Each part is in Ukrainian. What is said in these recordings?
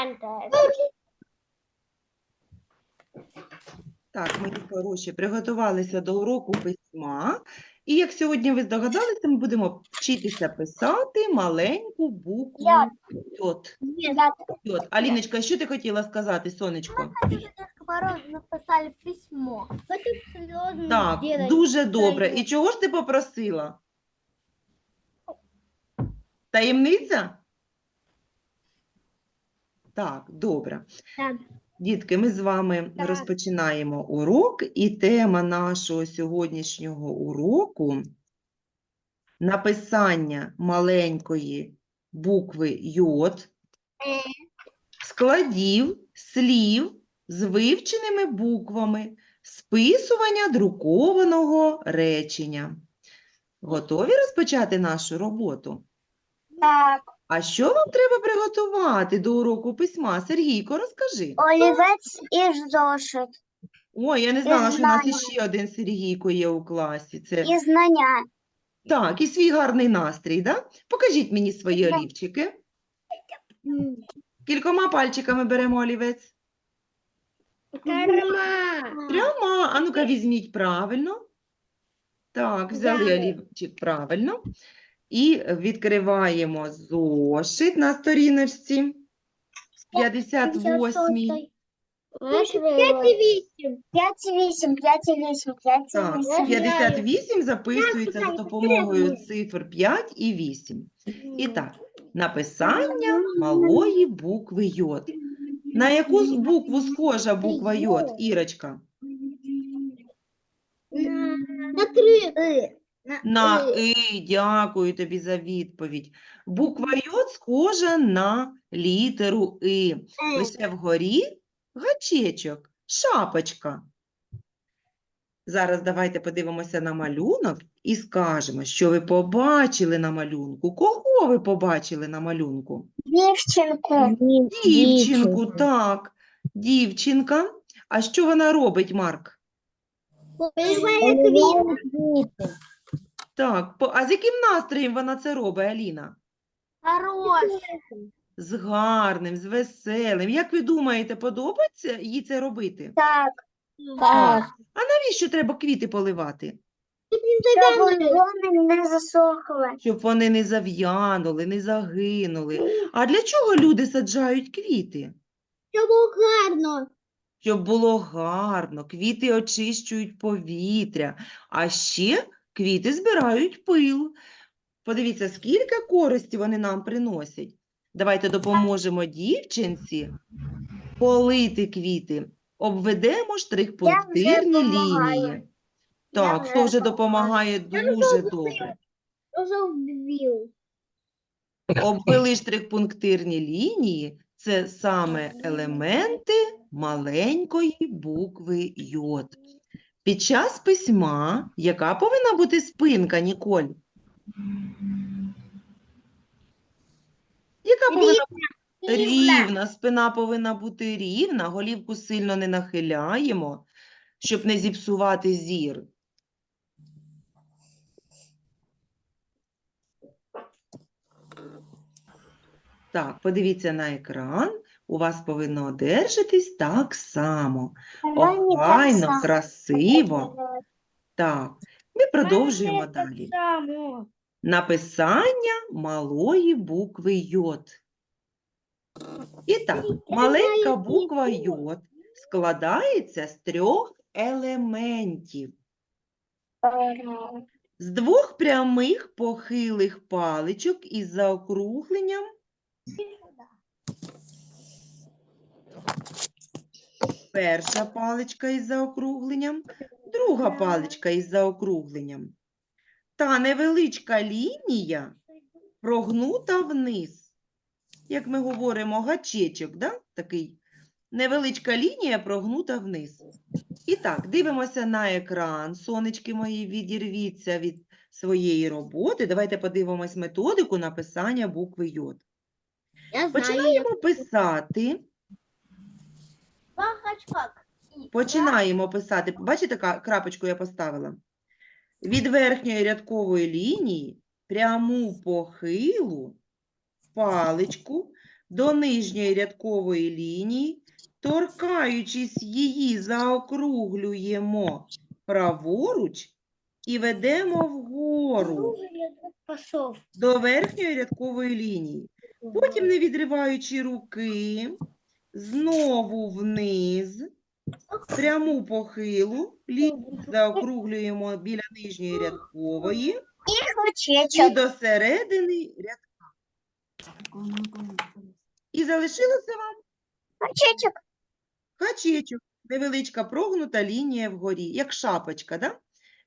Центр. Так, мої хороші, приготувалися до уроку письма. І як сьогодні ви здогадалися, ми будемо вчитися писати маленьку букву. Я Йод. Аліночка, що ти хотіла сказати, сонечко? Написали письмо. Так, дуже добре. І чого ж ти попросила? Таємниця? Так, добре. Так. Дітки, ми з вами Так. розпочинаємо урок, і тема нашого сьогоднішнього уроку написання маленької букви йод, Е. складів, слів з вивченими буквами, списування друкованого речення. Готові розпочати нашу роботу? Так. А що вам треба приготувати до уроку письма? Сергійко, розкажи. Олівець і зошит. Ой, я не знала, що у нас іще один Сергійко є у класі. Це І знання. так, і свій гарний настрій, да? Покажіть мені свої Да. олівчики. Кількома пальчиками беремо олівець. Прямо, а ну-ка візьміть правильно. Так, взяли Взяли. олівчик правильно. І відкриваємо зошит на сторіночці 58. П'ять і вісім. П'ять і вісім, п'ять і вісім, п'ять і Так, вісім. 58 записується за допомогою цифр 5 і 8. І так, написання малої букви йод. На яку букву схожа буква йод, Ірочка? На три. На «и», дякую тобі за відповідь. Буква йод схожа на літеру «и». Лише вгорі гачечок, шапочка. Зараз давайте подивимося на малюнок і скажемо, що ви побачили на малюнку. Кого ви побачили на малюнку? Дівчинку. Дівчинку, так. Дівчинка. А що вона робить, Марк? Так, по- а з яким настроєм вона це робить, Аліна? Хороший. З гарним, з веселим. Як ви думаєте, подобається їй це робити? Так. Так. А навіщо треба квіти поливати? Щоб вони не засохли. Щоб вони не зав'янули, не загинули. А для чого люди саджають квіти? Щоб було гарно. Щоб було гарно, квіти очищують повітря, а ще квіти збирають пил. Подивіться, скільки користі вони нам приносять. Давайте допоможемо дівчинці полити квіти. Обведемо штрих-пунктирні лінії. Так, хто вже допомагає дуже добре. Обвели штрих-пунктирні лінії – це саме елементи маленької букви йод. Під час письма яка повинна бути спинка, Ніколь? Яка повинна бути рівна? Спина повинна бути рівна, голівку сильно не нахиляємо, щоб не зіпсувати зір. Так, подивіться на екран. У вас повинно одержатись так само. Охайно, красиво. Так, ми продовжуємо далі. Написання малої букви йод. І так, маленька буква йод складається з трьох елементів. З двох прямих похилих паличок із заокругленням перша паличка із заокругленням, друга паличка із заокругленням. Та невеличка лінія прогнута вниз. Як ми говоримо, гачечок, да? такий. Невеличка лінія прогнута вниз. І так, дивимося на екран. Сонечки мої, відірвіться від своєї роботи. Давайте подивимось методику написання букви йод. Починаємо писати. Починаємо писати. Бачите, ка- крапочку я поставила? Від верхньої рядкової лінії пряму похилу паличку до нижньої рядкової лінії, торкаючись її, заокруглюємо праворуч і ведемо вгору Пошов. до верхньої рядкової лінії. Потім, не відриваючи руки, знову вниз, пряму похилу, лінію заокруглюємо біля нижньої рядкової і до середини рядка. І залишилося вам Крючечок. Качечок, невеличка прогнута лінія вгорі, як шапочка, да?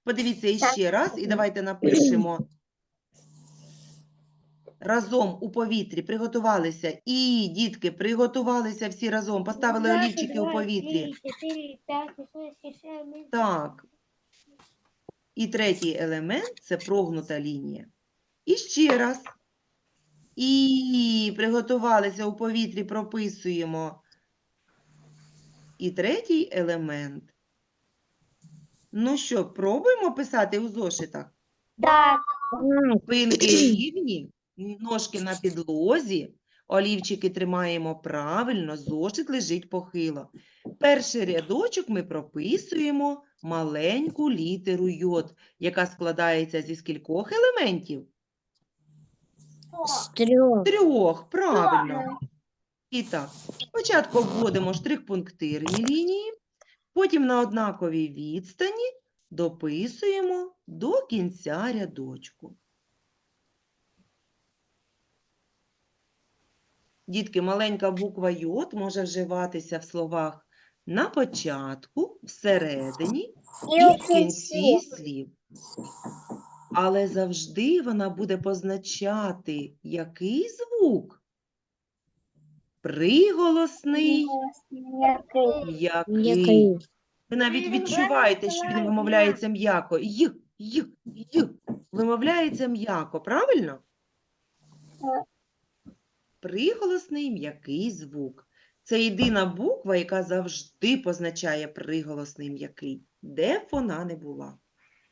Подивіться іще раз і давайте напишемо. Разом у повітрі приготувалися. І, дітки, приготувалися всі разом, поставили олівчики у повітрі. Так. І третій елемент це прогнута лінія. І ще раз. І приготувалися у повітрі, прописуємо. І третій елемент. Ну що, пробуємо писати у зошитах? Да. Спинки рівні, ножки на підлозі, олівчики тримаємо правильно, зошит лежить похило. Перший рядочок ми прописуємо маленьку літеру йод, яка складається зі скількох елементів? Трьох. Трьох, правильно. І так, спочатку обводимо штрих-пунктирні лінії, потім на однаковій відстані дописуємо до кінця рядочку. Дітки, маленька буква йод може вживатися в словах на початку, всередині І і в кінці слів. Але завжди вона буде позначати який звук? Приголосний. Який? Ви навіть відчуваєте, що він вимовляється м'яко. Й, й, й. Вимовляється м'яко, правильно? Приголосний м'який звук. Це єдина буква, яка завжди позначає приголосний м'який, де б вона не була.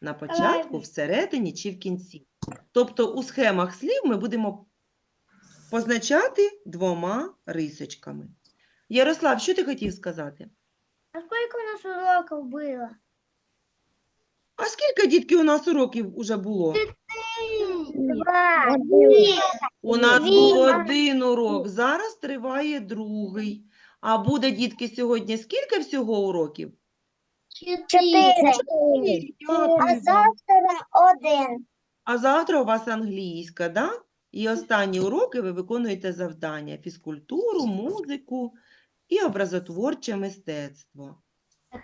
На початку, всередині чи в кінці. Тобто у схемах слів ми будемо позначати двома рисочками. Ярослав, що ти хотів сказати? А сколько у нас уроков было? А скільки, дітки, у нас уроків уже було? Два. У нас був один урок, зараз триває другий. А буде, дітки, сьогодні скільки всього уроків? Чотири. Дякую А вам. завтра один. А завтра у вас англійська, да? І останні уроки ви виконуєте завдання: фізкультуру, музику і образотворче мистецтво.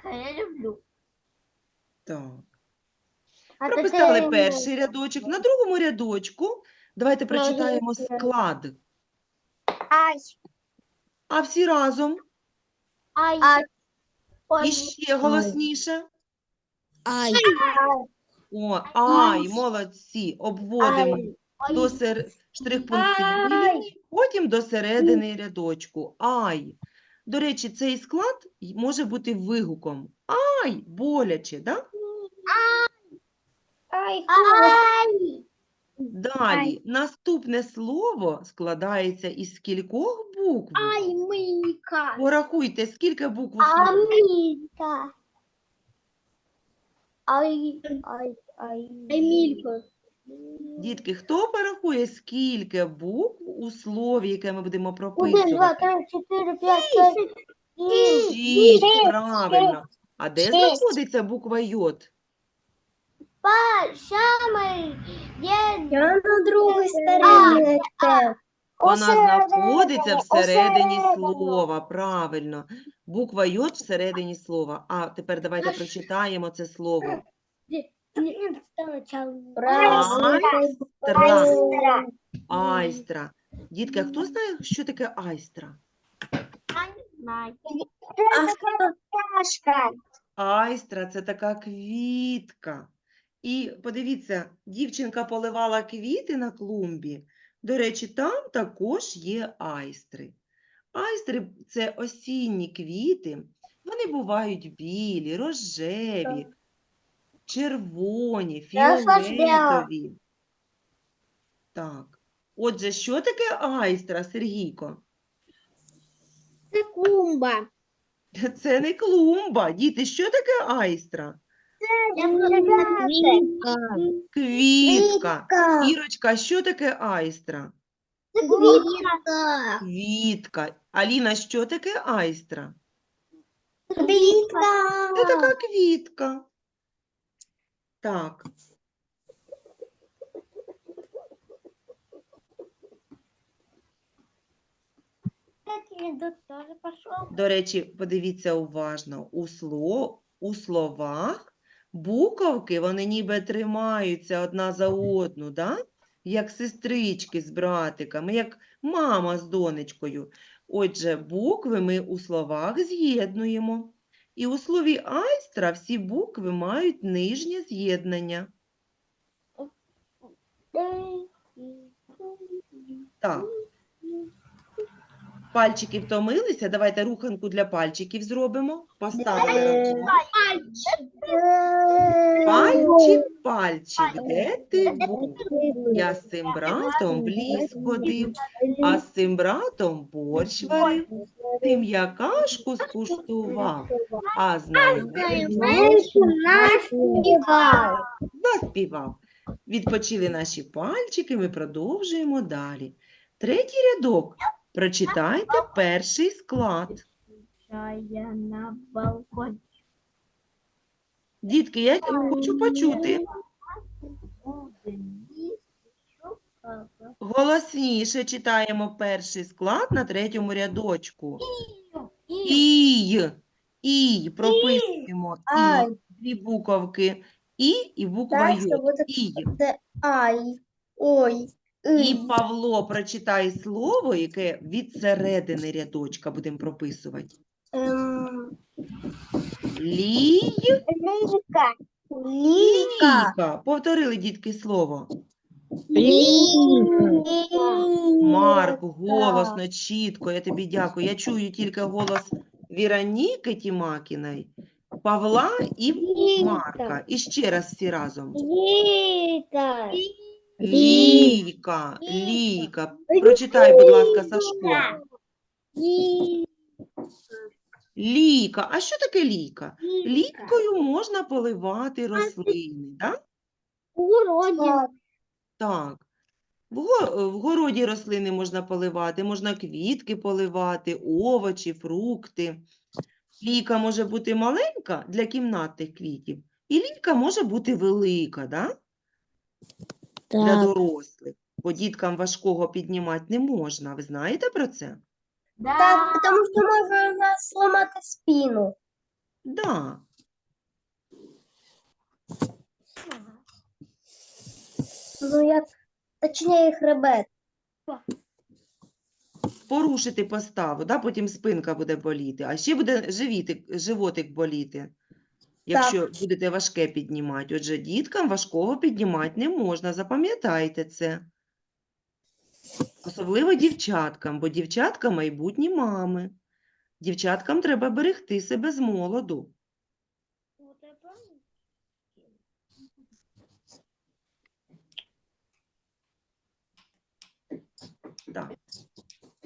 Я люблю. Так. А Прописали тепер- перший рядочок. На другому рядочку давайте Ну, прочитаємо склад. Ай. А всі разом. Ай. І ще голосніше. Ай. О, ай, молодці. Обводимо до сер... лінії, потім до середини рядочку. Ай. До речі, цей склад може бути вигуком. Ай, боляче, так? да? Ай. Ай. Далі, наступне слово складається із скількох букв? Мика. Порахуйте, скільки букв у слові? Ай. Ай. Ай. Дітки, хто порахує, скільки букв у слові, яке ми будемо Один, два, прописувати? три, чотири, п'ять, сім, Шість, Шість, правильно. А де знаходиться буква йод? Па, самий. Я на другій стороні. Вона знаходиться всередині слова, правильно. Буква йод всередині слова. А тепер давайте прочитаємо це слово. Айстра. Айстра. Дітки, а хто знає, що таке айстра? Айстра це така квітка. І подивіться, дівчинка поливала квіти на клумбі. До речі, там також є айстри. Айстри це осінні квіти. Вони бувають білі, рожеві, червоні, фіолетові. Так. Отже, що таке айстра, Сергійко? Це Клумба. Це не клумба. Діти, що таке айстра? Квітка. Квітка. Ірочка, що таке айстра? Квітка. Квітка. Аліна, що таке айстра? Квітка. Це така квітка. Так, до речі, подивіться уважно. У, сло... у словах буковки, вони ніби тримаються одна за одну, да? як сестрички з братиками, як мама з донечкою. Отже, букви ми у словах з'єднуємо. І у слові айстра всі букви мають нижнє з'єднання. Так. Пальчики втомилися. Давайте руханку для пальчиків зробимо. Поставили. Пальчик, пальчик, де ти був? Я з цим братом в ліс ходив, а з цим братом борщ варив, тим я кашку скуштував, а з нами заспівав. Відпочили наші пальчики, ми продовжуємо далі. Третій рядок. Прочитайте перший склад. Я на балконі. Дітки, я хочу почути. Голосніше читаємо перший склад на третьому рядочку. Ій. Ій. Прописуємо і дві буковки. І і буква Й. це Ій. Ай. Ой. І. Павло, прочитай слово, яке від середини рядочка будемо прописувати. Ем, Лій. Ліка. Ліка. Лійка. Повторили, дітки, слово. Ліка. Марк, голосно, чітко, я тобі дякую. Я чую тільки голос Віроніки Тімакіної, Павла і Марка. І ще раз всі разом. Ліка. Лійка, Лійка. Прочитай, будь ласка, Сашко. Лійка. А що таке лійка? Лійкою можна поливати рослини, так? Уроді. Так. В, городі рослини можна поливати, можна квітки поливати, овочі, фрукти. Лійка може бути маленька для кімнатних квітів, і лійка може бути велика, да? Для дорослих. Бо діткам важкого піднімати не можна. Ви знаєте про це? Так, тому що може у нас сломати спину. Да. Ну, як, точніше, хребет. Порушити поставу, да? потім спинка буде боліти, а ще буде живітик, животик боліти, якщо будете важке піднімати. Отже, діткам важкого піднімати не можна, запам'ятайте це. Особливо дівчаткам, бо дівчатка майбутні мами. Дівчаткам треба берегти себе з молоду. Так.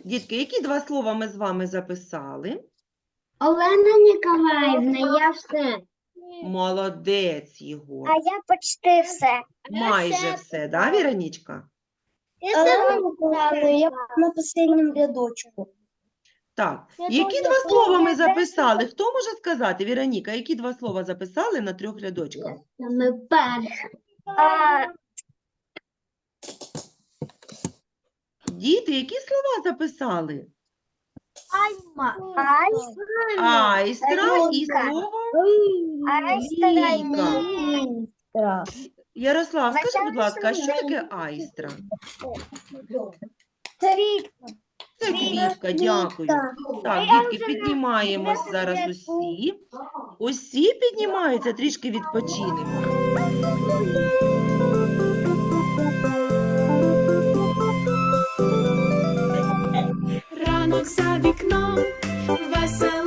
Дітки, які два слова ми з вами записали? Олена Ніколаївна, я все. Молодець, Єгор. А я почти все. Майже все, да, Віронічка? Олена Ніколаївна, я на останньому рядочку. Так. Я Які два слова ми записали? Хто може сказати, Віроніка, які два слова записали на трьох рядочках? Ми перші. А, Діти, які слова записали? Айма. Айстра і слово Айстра. Ліка. Ярослав, скажи, будь ласка, а що таке айстра? Квітка. Це квітка, дякую. Так, дітки, піднімаємось зараз усі. Усі піднімаються, трішки відпочинемо. Ранок за вікном, весело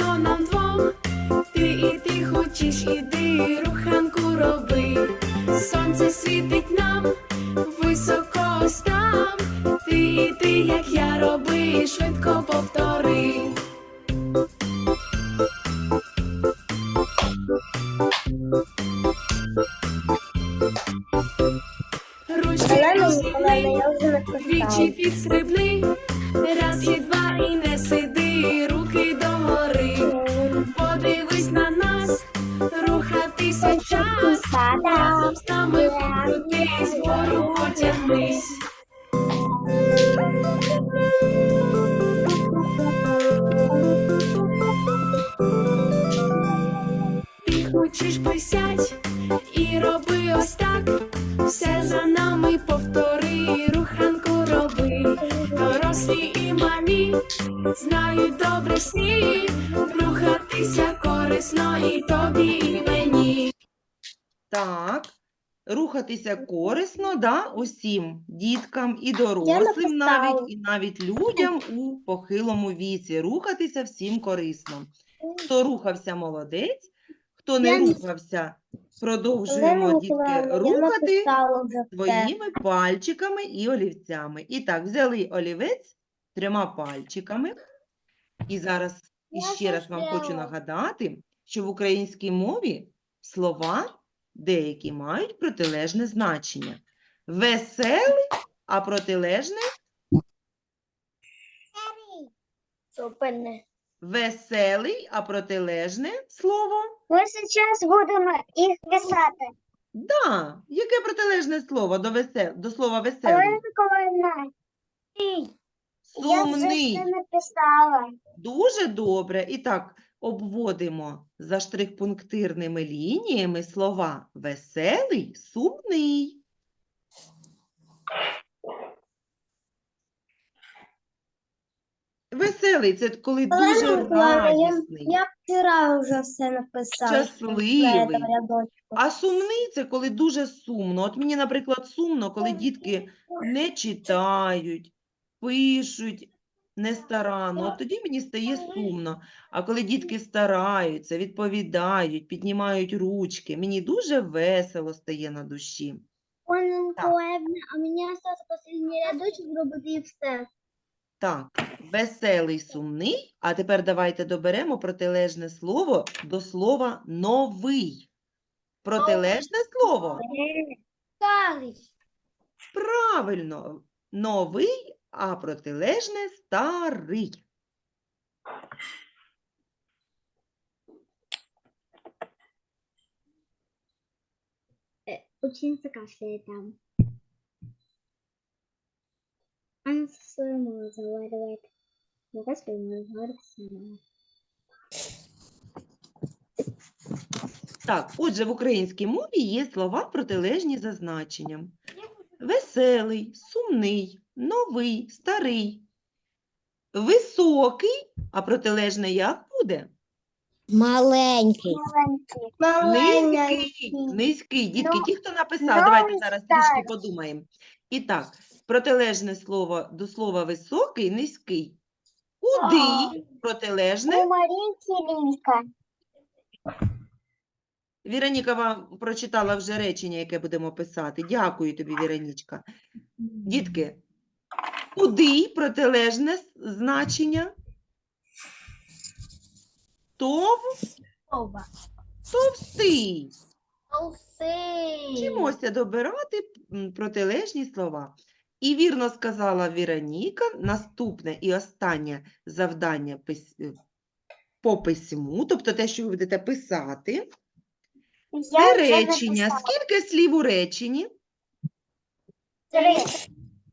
іди, руханку роби, сонце світить нам, високо ось там, ти і ти, як я роби, швидко повтори. Ручки розігни, вічі підстрибни, раз і два і не. Потягнись. Ти хочеш присядь і роби ось так. Все за нами повтори, руханку роби. Дорослі і малі знають добре всі. Рухатися корисно і тобі, і мені. Рухатися корисно, да, усім діткам і дорослим навіть, і навіть людям у похилому віці. Рухатися всім корисно. Хто рухався, молодець. Хто не рухався, продовжуємо, дітки, рухати своїми пальчиками і олівцями. І так, взяли олівець трьома пальчиками. І зараз іще раз вам хочу нагадати, що в українській мові слова деякі мають протилежне значення. Веселий, а протилежне Супер. веселий, а протилежне слово. Ми зараз будемо їх писати. Да, яке протилежне слово до, весел... до слова Олена веселий? Миколаївна, я вже Сумний. написала. Дуже добре. І так, обводимо за штрих-пунктирними лініями слова веселий, сумний. Веселий це коли дуже радісний. Я вчора вже все написала. Щасливий. А сумний це коли дуже сумно. От мені, наприклад, сумно, коли дітки не читають, пишуть нестаранно. От тоді мені стає сумно. А коли дітки стараються, відповідають, піднімають ручки, мені дуже весело стає на душі. Миколаївна, а мені осталось останній рядочок зробити і все. Так, веселий, сумний. А тепер давайте доберемо протилежне слово до слова новий. Протилежне слово. Старий. Правильно, новий, а протилежне старий. Ученица кашляет там. Она со мамой разговаривает. Ну-ка, с моей разговаривает. Так, отже, в українській мові є слова протилежні за значенням. Веселий, сумний, новий, старий. Високий, а протилежне як буде? Маленький. Низький, низький. Дітки, ті, хто написав, давайте зараз трішки подумаємо. І так, протилежне слово до слова високий, низький. Худий, протилежне. Маленький Линка. Віроніка вам прочитала вже речення, яке будемо писати. Дякую тобі, Віронічка. Дітки, худий протилежне значення. Тов, Оба. товстий. Толстый. Вчимося добирати м, протилежні слова. І вірно сказала Віроніка, наступне і останнє завдання пис... е, по письму, тобто те, що ви будете писати, це речення. Скільки слів у реченні? Три.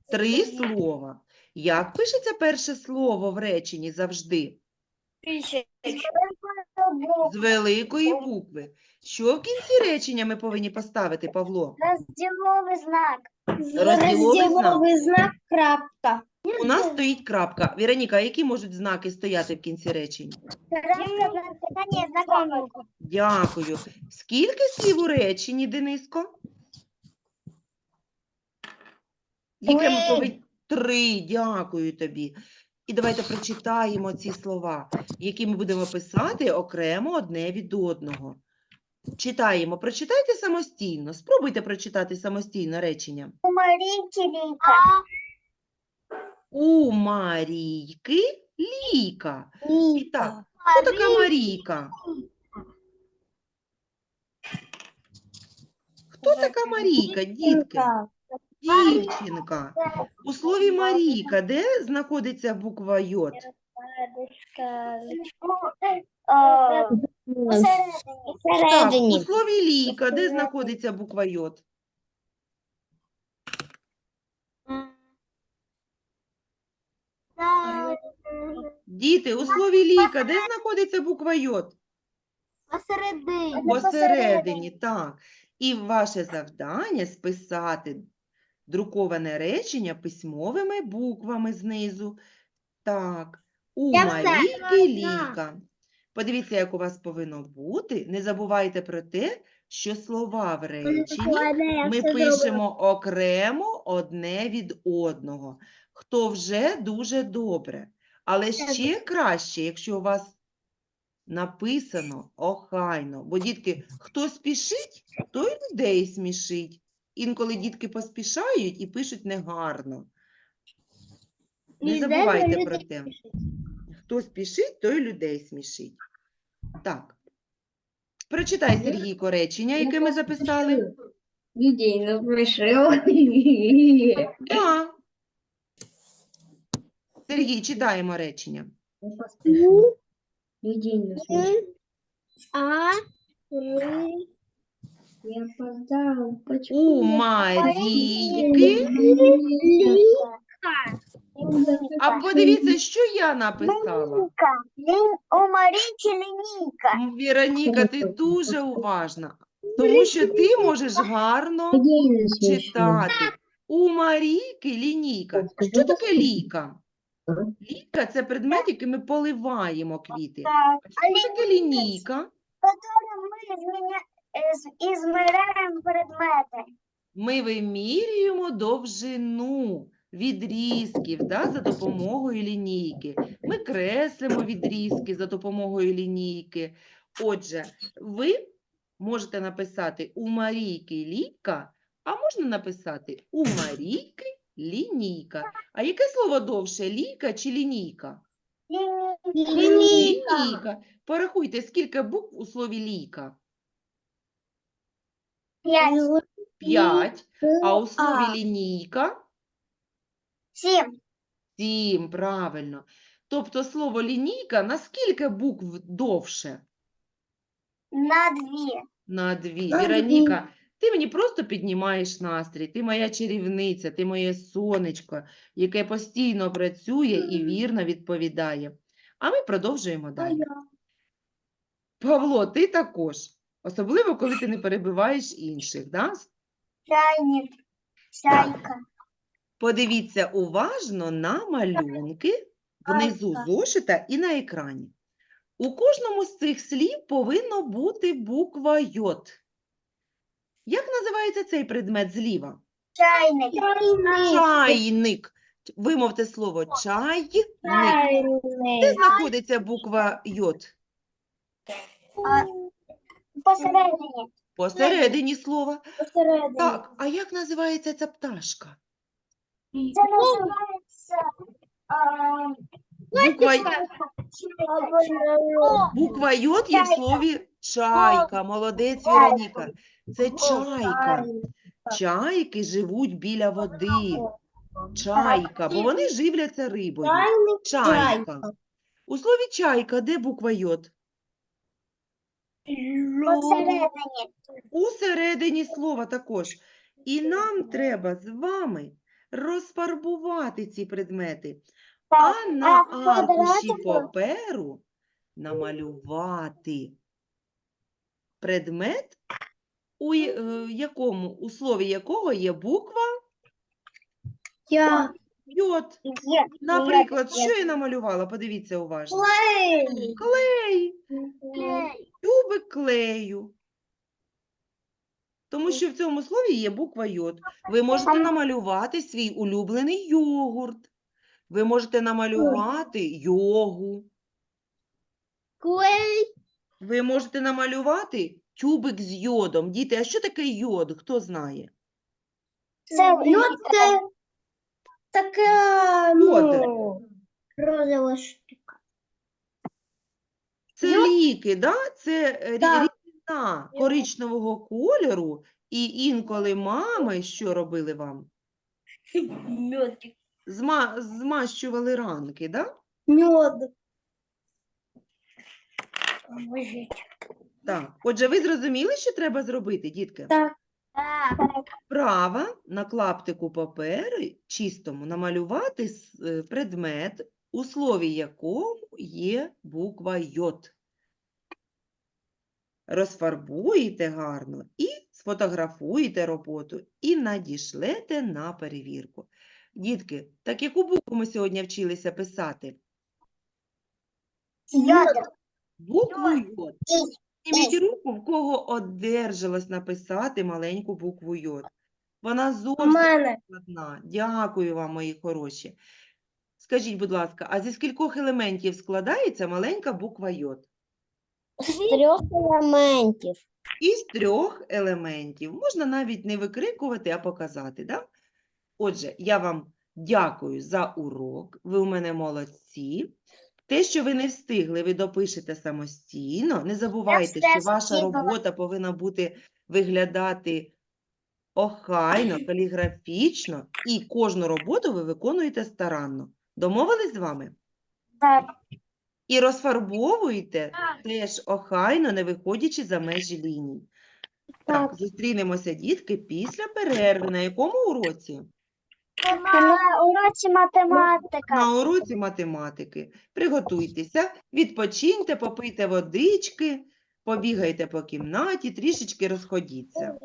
Три слова. Як пишеться перше слово в реченні завжди? З великої букви. Що в кінці речення ми повинні поставити, Павло? Розділовий знак. Розділовий знак. знак крапка. У нас стоїть крапка. Віроніка, а які можуть знаки стояти в кінці оклику. Дякую. Скільки слів у реченні, Дениско? Яке ми повинні? Три. Дякую тобі. І давайте прочитаємо ці слова, які ми будемо писати окремо одне від одного. Читаємо. Прочитайте самостійно. Спробуйте прочитати самостійно речення. Маленький Линка. У Марійки лійка. І так, хто така Марійка? Хто така Марійка, дітки? Дівчинка. У слові Марійка, де знаходиться буква йод? Так, у слові ліка, де знаходиться буква йод? Діти, у слові ліка, де знаходиться буква йод? Посередині. Посередині, так. І ваше завдання списати друковане речення письмовими буквами знизу. Так, у Я все. Марійки ліка. Подивіться, як у вас повинно бути. Не забувайте про те, що слова в реченні ми пишемо окремо одне від одного. Хто вже дуже добре. Але ще краще, якщо у вас написано охайно. Бо дітки, хто спішить, той людей смішить. Інколи дітки поспішають і пишуть негарно. Не забувайте про те. Хто спішить, той людей смішить. Так. Прочитай, Сергійко, речення, яке ми записали. Людей не. Так. Сергій, читаємо речення. Людей А, ри, я опоздал. У Марійки. А подивіться, що я написала. У Марійки лінійка. Віроніка, ти дуже уважна, тому що ти можеш гарно читати. У Марійки лінійка. Що таке ліка? Ліка це предмет, яким ми поливаємо квіти. Так. А що таке лінійка? Которым мы изменя- из- измеряем предмети. Ми вимірюємо довжину відрізків да, за допомогою лінійки. Ми креслимо відрізки за допомогою лінійки. Отже, ви можете написати у Марійки ліка, а можна написати у Марійки лінійка. А яке слово довше ліка чи лінійка? Лінійка. Порахуйте, скільки букв у слові ліка? Пять. П'ять. А у слові лінійка? Семь. Сім, правильно. Тобто слово лінійка на скільки букв довше? На дві. На дві. Віроніка, ти мені просто піднімаєш настрій. Ти моя чарівниця, ти моє сонечко, яке постійно працює і вірно відповідає. А ми продовжуємо далі. Павло, ти також. Особливо, коли ти не перебиваєш інших. Да? Чайник. Чайка. Подивіться уважно на малюнки внизу зошита і на екрані. У кожному з цих слів повинна бути буква йод. Як називається цей предмет зліва? Чайник. Чайник. Вимовте слово чайник. Де знаходиться буква йод? Посередині. Посередині слова. Посередині. Так, а як називається ця пташка? Це називається а, Буква, буква йод є в слові чайка. Молодець, Віроніка. Це чайка. Чайки живуть біля води. Чайка, бо вони живляться рибою. Чайка. У слові чайка де буква йод? У середині слова також. І нам треба з вами розфарбувати ці предмети, а на аркуші паперу намалювати предмет, у е, якому, у слові якого є буква Я. йод. Наприклад, що я намалювала? Подивіться уважно. Клей. Клей. Клей. Тюбик клею. Тому що в цьому слові є буква йод. Ви можете намалювати свій улюблений йогурт. Ви можете намалювати йогу. Ви можете намалювати тюбик з йодом. Діти, а що таке йод? Хто знає? Це йод це така, ну, розова штука. Це Йод? ліки, да? Це е, Так. рідина коричневого кольору. І інколи мами що робили вам? Мед. Зма... Змащували ранки, да? Мед. Так. Отже, ви зрозуміли, що треба зробити, дітки? Так. Права на клаптику паперу чистому намалювати с- е, предмет, у слові якому є буква Йод. Розфарбуєте гарно і сфотографуєте роботу і надішлете на перевірку. Дітки, так яку букву ми сьогодні вчилися писати? Букву Йод. Підніміть руку, в кого одержалось написати маленьку букву Йод. Вона зовсім складна. Дякую вам, мої хороші. Скажіть, будь ласка, а зі скількох елементів складається маленька буква Йод? З трьох елементів. Із трьох елементів. Можна навіть не викрикувати, а показати. Да? Отже, я вам дякую за урок. Ви у мене молодці. Те, що ви не встигли, ви допишете самостійно. Не забувайте, що ваша робота повинна бути виглядати охайно, каліграфічно, і кожну роботу ви виконуєте старанно. Домовились з вами? Так. І розфарбовуйте теж охайно, не виходячи за межі ліній. Так. зустрінемося, дітки, після перерви. На якому уроці? На уроці математика. На уроці математики. Приготуйтеся, відпочиньте, попийте водички, побігайте по кімнаті, трішечки розходіться.